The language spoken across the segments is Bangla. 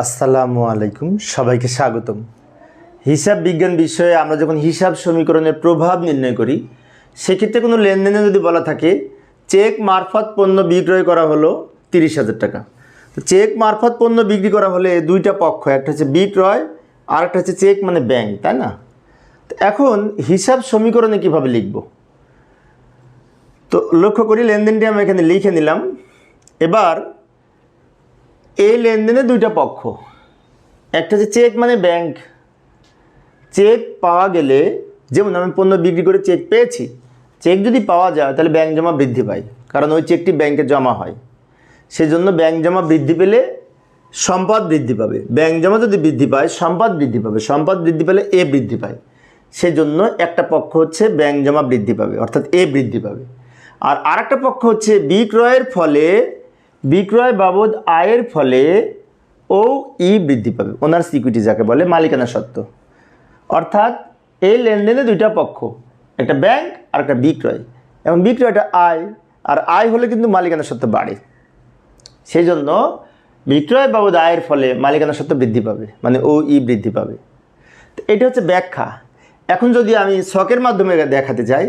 আসসালামু আলাইকুম, সবাইকে স্বাগতম। হিসাব বিজ্ঞান বিষয়ে আমরা যখন হিসাব সমীকরণের প্রভাব নির্ণয় করি, সেক্ষেত্রে কোনো লেনদেনে যদি বলা থাকে, চেক মারফত পণ্য বিক্রয় করা হলো তিরিশ হাজার টাকা। তো চেক মারফত পণ্য বিক্রি করা হলে দুইটা পক্ষ, একটা হচ্ছে বিক্রয়, আর একটা হচ্ছে চেক মানে ব্যাংক, তাই না? এখন হিসাব সমীকরণে কীভাবে লিখব? তো লক্ষ্য করি লেনদেনটি আমি এখানে লিখে নিলাম। এবার এই লেনদেনে দুইটা পক্ষ। একটা হচ্ছে চেক মানে ব্যাংক চেক পাওয়া গেলে, যেমন আমি পণ্য বিক্রি করে চেক পেয়েছি চেক যদি পাওয়া যায়, তাহলে ব্যাংক জমা বৃদ্ধি পায়, কারণ ওই চেকটি ব্যাংকে জমা হয়। সেজন্য ব্যাংক জমা বৃদ্ধি পেলে সম্পদ বৃদ্ধি পাবে। ব্যাংক জমা যদি বৃদ্ধি পায়, সম্পদ বৃদ্ধি পাবে। সম্পদ বৃদ্ধি পেলে এ বৃদ্ধি পায়। সেজন্য একটা পক্ষ হচ্ছে ব্যাংক জমা বৃদ্ধি পাবে, অর্থাৎ এ বৃদ্ধি পাবে। আর আরেকটা পক্ষ হচ্ছে বিক্রয়ের ফলে বিক্রয় বাবদ আয়ের ফলে ও ই বৃদ্ধি পাবে। ওনার সিকিউরিটি যাকে বলে, মালিকানা সত্ত্ব। অর্থাৎ এই লেনদেনে দুইটা পক্ষ, একটা ব্যাংক আর একটা বিক্রয়। এবং বিক্রয়টা আয়, আর আয় হলে কিন্তু মালিকানা সত্ত্ব বাড়ে। সেই জন্য বিক্রয় বাবদ আয়ের ফলে মালিকানা সত্ত্ব বৃদ্ধি পাবে মানে ও ই বৃদ্ধি পাবে। তো এটা হচ্ছে ব্যাখ্যা। এখন যদি আমি শখের মাধ্যমে দেখাতে চাই,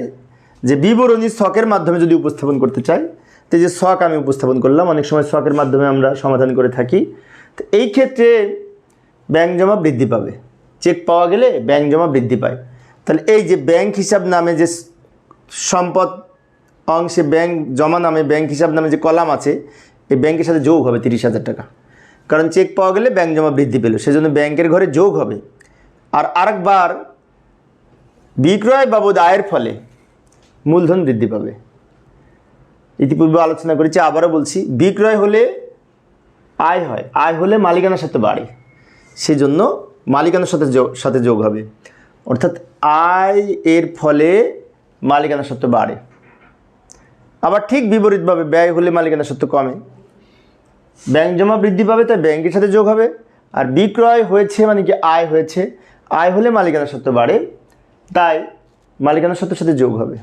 যে বিবরণী শখের মাধ্যমে যদি উপস্থাপন করতে চাই তো যে শখ আমি উপস্থাপন করলাম, অনেক সময় শখের মাধ্যমে আমরা সমাধান করে থাকি। তো এই ক্ষেত্রে জমা বৃদ্ধি পাবে। চেক পাওয়া গেলে জমা বৃদ্ধি পায়। তাহলে এই যে ব্যাংক হিসাব নামে যে সম্পদ অংশে ব্যাংক জমা নামে, ব্যাংক হিসাব নামে যে কলাম আছে, এই ব্যাংকের সাথে যোগ হবে তিরিশ হাজার টাকা। কারণ চেক পাওয়া গেলে ব্যাংক জমা বৃদ্ধি পেল, সেজন্য ব্যাংকের ঘরে যোগ হবে। আর আরেকবার বিক্রয় বাবদ আয়ের ফলে মূলধন বৃদ্ধি পাবে। ইতিপূর্বে আলোচনা করেছি, আবারও বলছি, বিক্রয় হলে আয় হয়, আয় হলে মালিকানার সাথে বাড়ে। সেই জন্য মালিকানার সাথে সাথে যোগ হবে। অর্থাৎ আয় এর ফলে মালিকানার সত্ত্ব বাড়ে। আবার ঠিক বিপরীতভাবে ব্যয় হলে মালিকানার সত্ত্ব কমে। ব্যাংক জমা বৃদ্ধি পাবে, তাই ব্যাংকের সাথে যোগ হবে। আর বিক্রয় হয়েছে মানে কি আয় হয়েছে, আয় হলে মালিকানার সত্ত্ব বাড়ে, তাই মালিকানার সত্ত্বের সাথে যোগ হবে।